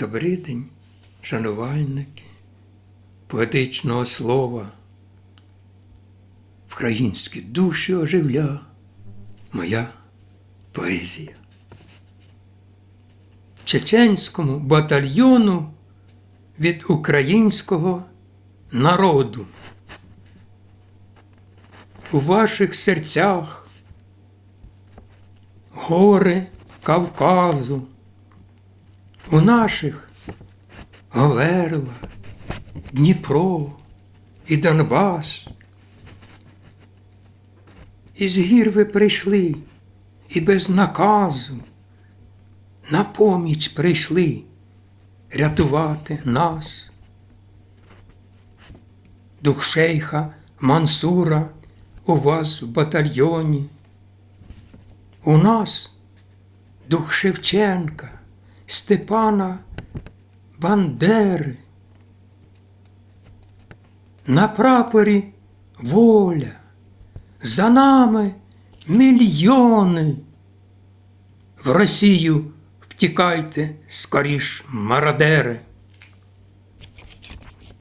Добрий день, шанувальники поетичного слова. Українські душі оживля моя поезія. Чеченському батальйону від українського народу. У ваших серцях гори Кавказу, у наших Говерла, Дніпро і Донбас. Із гір ви прийшли і без наказу на поміч прийшли рятувати нас. Дух шейха Мансура у вас в батальйоні. У нас дух Шевченка, Степана Бандери. На прапорі воля, за нами мільйони. В Росію втікайте скоріш, мародери.